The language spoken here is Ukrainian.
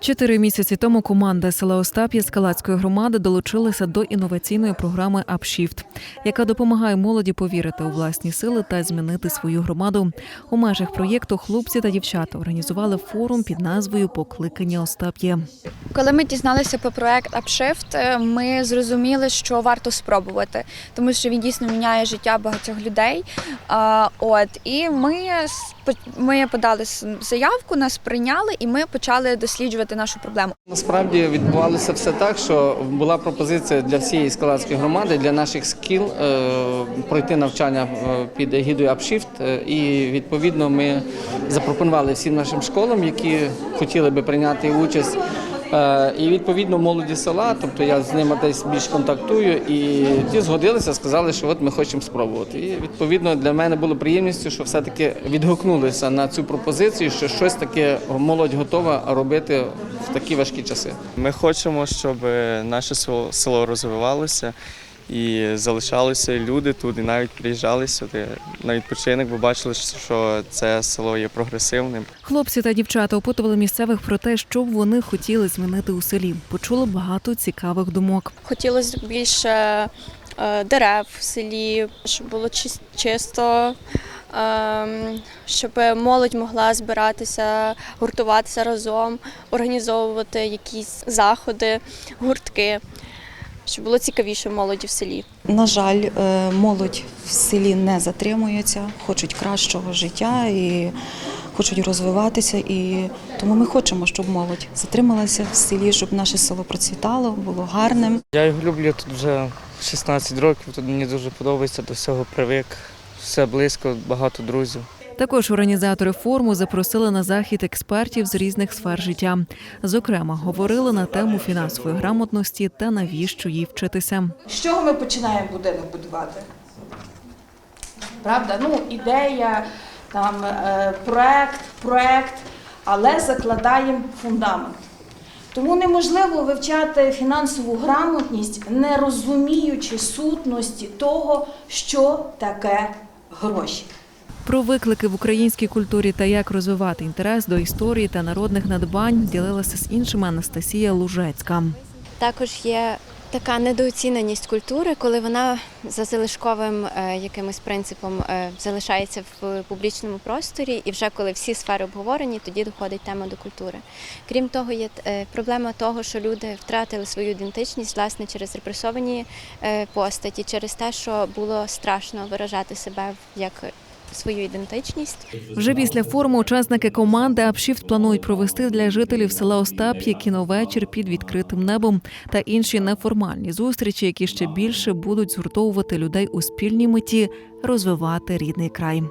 Чотири місяці тому команда села Остап'я з громади долучилася до інноваційної програми «Апшіфт», яка допомагає молоді повірити у власні сили та змінити свою громаду. У межах проєкту хлопці та дівчата організували форум під назвою Покликання Остап'є. Коли ми дізналися про проект Upshift, е, ми зрозуміли, що варто спробувати, тому що він дійсно міняє життя багатьох людей. От і ми ми подали заявку, нас прийняли, і ми почали досліджувати нашу проблему. Насправді відбувалося все так, що була пропозиція для всієї скалацької громади, для наших скіл е, пройти навчання е, під егідою Upshift. І відповідно ми запропонували всім нашим школам, які хотіли би прийняти участь. Е, І відповідно молоді села, тобто я з ними десь більш контактую, і ті згодилися, сказали, що от ми хочемо спробувати. І відповідно для мене було приємністю, що все-таки відгукнулися на цю пропозицію, що щось таке молодь готова робити в такі важкі часи. Ми хочемо, щоб наше село, село розвивалося і залишалися люди тут, і навіть приїжджали сюди на відпочинок, бо бачили, що це село є прогресивним. Хлопці та дівчата опитували місцевих про те, що б вони хотіли змінити у селі. Почули багато цікавих думок. Хотілося б більше е, дерев в селі, щоб було чис- чисто, ем, щоб молодь могла збиратися, гуртуватися разом, організовувати якісь заходи, гуртки, щоб було цікавіше молоді в селі. На жаль, е, молодь в селі не затримується, хочуть кращого життя і хочуть розвиватися. І тому ми хочемо, щоб молодь затрималася в селі, щоб наше село процвітало, було гарним. Я його люблю тут вже 16 років. Тут мені дуже подобається, до всього привик. Все близько, багато друзів. Також організатори форуму запросили на захід експертів з різних сфер життя. Зокрема, говорили на тему фінансової грамотності та навіщо їй вчитися. З чого ми починаємо будинок будувати? Правда? Ну, ідея, там, е, проект, проект, але закладаємо фундамент. Тому неможливо вивчати фінансову грамотність, не розуміючи сутності того, що таке гроші. Про виклики в українській культурі та як розвивати інтерес до історії та народних надбань ділилася з іншими Анастасія Лужецька. Також є така недооціненість культури, коли вона за залишковим е, якимось принципом е, залишається в публічному просторі, і вже коли всі сфери обговорені, тоді доходить тема до культури. Крім того, є е, проблема того, що люди втратили свою ідентичність власне через репресовані постаті, через те, що було страшно виражати себе як свою ідентичність. Вже після форуму учасники команди «Апшіфт» планують провести для жителів села Остап'я кіновечір під відкритим небом та інші неформальні зустрічі, які ще більше будуть згуртовувати людей у спільній меті розвивати рідний край.